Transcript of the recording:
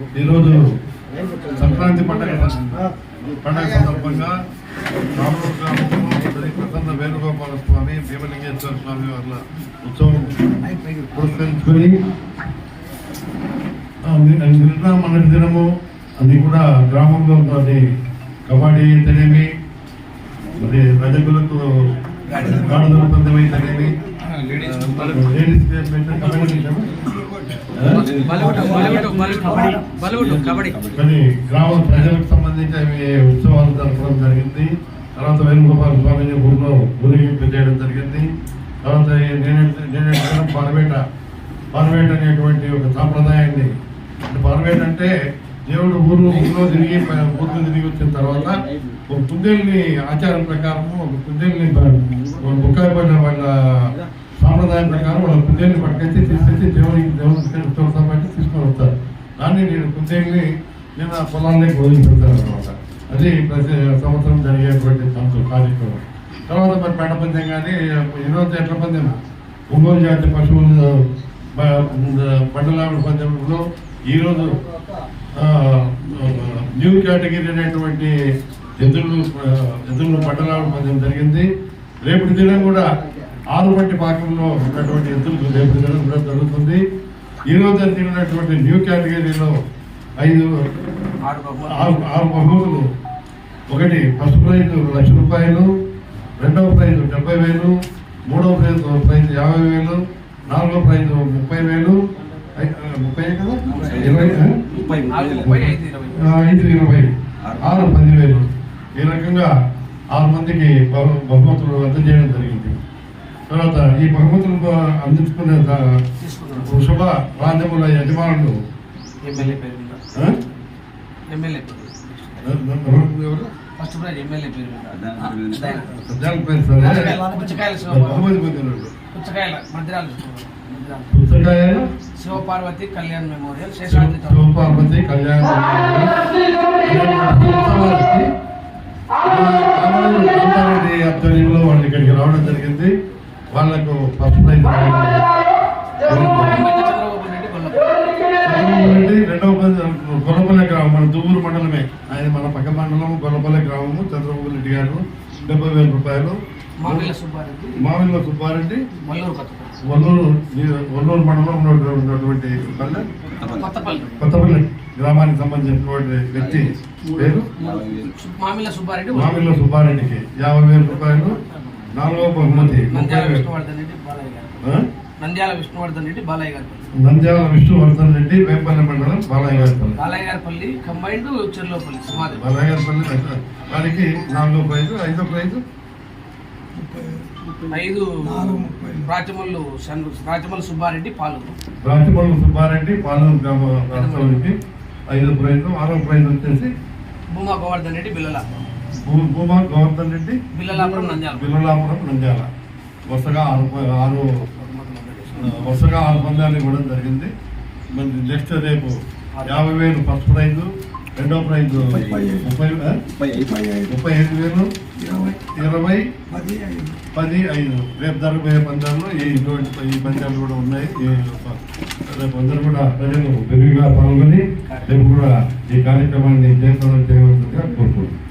ఈరోజు సంక్రాంతి పండుగ పండుగ సందర్భంగా రామూరు గ్రామంలో శ్రీ ప్రసన్న వేణుగోపాల స్వామి భీమలింగేశ్వర స్వామి వాళ్ళ ఉత్సవం పురస్కరించుకొని నిన్న మొన్నటి దినము అది కూడా గ్రామంలో అది కబడ్డీ అయితేనేమి మరి రజకులకు గాడుదల పందెం అయితేనేమి లేడీస్ కబడ్డీ కానీ గ్రామ ప్రజలకు సంబంధించి ఉత్సవాలు జరపడం జరిగింది. తర్వాత వేణుగోపాల స్వామిని ఊళ్ళో ఊరేగింపు చేయడం జరిగింది. తర్వాత నేను నేనే- పరవేట అనేటువంటి ఒక సాంప్రదాయాన్ని అంటే పార్వేట అంటే దేవుడు ఊరు ఊర్లో తిరిగి ఊర్లో తిరిగి వచ్చిన తర్వాత ఒక కుందేల్ని ఆచారం ప్రకారము ఒక కుందేల్ని బుక్కాయి పడిన వాళ్ళ సాంప్రదాయం ప్రకారం వాళ్ళ కుందేలు పట్టుకొచ్చి తీసుకొచ్చి దేవునికి దేవునికి ఉత్సవం బట్టి తీసుకొని వస్తారు. దాన్ని నేను కుందేల్ని నేను ఆ పొలాల్లోకి వదిలిపెడతాను అనమాట అది ప్రతి సంవత్సరం జరిగేటువంటి సంవత్సరం కార్యక్రమం. తర్వాత మరి పెంట పందెం కానీ ఈరోజు ఎట్ల పందెం ఒంగోలు జాతి పశువులు బండలావిడ పందెంలో ఈరోజు న్యూ కేటగిరీ అనేటువంటి ఎద్దులు ఎద్దులు బండలావిడ పందెం జరిగింది. రేపటి దినం కూడా ఆరు బట్టి పాకంలో ఉన్నటువంటి రేపటి దినం కూడా జరుగుతుంది. ఈ రోజు జరిగినటువంటి న్యూ కేటగిరీలో ఐదు ఆరు బహుమతులు. ఒకటి ఫస్ట్ ప్రైజ్ లక్ష రూపాయలు రెండవ ప్రైజ్ డెబ్బై వేలు మూడవ ప్రైజ్ ప్రైజ్ యాభై వేలు నాలుగవ ప్రైజ్ ముప్పై వేలు. ముప్పై కదా? ఇరవై? నాలుగు ఐదు ఇరవై. ఆరు పదివేలు. ఈ రకంగా ఆరు మందికి బహు- బహుమతులు అందజేయడం జరిగింది. తర్వాత ఈ బహుమతులు అందించుకునే వృషభ రాజ్యముల యజమానులు. ఎమ్మెల్యే పేరు మీద. ఆ? ఎమ్మెల్యే వాళ్ళకు ఫస్ట్ ప్రైజ్ రెండవ గొల్లపల్లి గ్రామం మన దువ్వూరు మండలమే. ఆయన మన పక్క మండలం గొల్లపల్లి గ్రామము. చంద్రబాబు రెడ్డి గారు డెబ్బై వేల రూపాయలు. మామిళ్ళ సుబ్బారెడ్డి. వల్లూరు వల్లూరు మండలం ఉన్నటువంటి పల్లె. కొత్తపల్లి. కొత్తపల్లి గ్రామానికి సంబంధించినటువంటి వ్యక్తి. పేరు? మామిళ్ళ సుబ్బారెడ్డి. మామిళ్ళ సుబ్బారెడ్డికి యాభై వేల రూపాయలు. నాలుగో బహుమతి. నంద్యాల విష్ణువర్ధన్ రెడ్డి బాలయ్య గారు? నంద్యాల విష్ణువర్ధన్ రెడ్డి బాలయ్య గారు నంద్యాల విష్ణువర్ధన్ రెడ్డి వేపల్లి మండలం బాలయ్య గారిపల్లి బాలయ్య గారిపల్లి కంబైన్డ్ చెర్లోపల్లి సమాధి బాలయ్య గారిపల్లి వారికి నాలుగో ప్రైజు ఐదో ప్రైజు? ఐదు రాచమల్లు రాచమల్లు సుబ్బారెడ్డి పాలూరు. రాజమల్లి సుబ్బారెడ్డి పాలూరు గ్రామ రాష్ట్రానికి ఐదో ప్రైజు ఆరో ప్రైజ్ వచ్చేసి భూమా గోవర్ధన్ రెడ్డి బిల్లల. భూమా గోవర్ధన్ రెడ్డి బిల్లలాపురం నంద్యాల. వరుసగా ఆరు ఆరు వరుసగా ఆరు పందాలు ఇవ్వడం జరిగింది. మరి నెక్స్ట్ రేపు యాభై వేలు ఫస్ట్ ప్రైజ్ రెండో ప్రైజ్ ముప్పై? ముప్పై ఐదు. వేలు ఇరవై. పది ఐదు. రేపు జరగబోయే పందాల్లో ఈ పందాలు కూడా ఉన్నాయి. ఈ రేపు అందరూ కూడా ప్రజలు విరివిగా పాల్గొని రేపు కూడా ఈ కార్యక్రమాన్ని జయప్రదం చేయవలసిందిగా కోరుకుంటున్నాను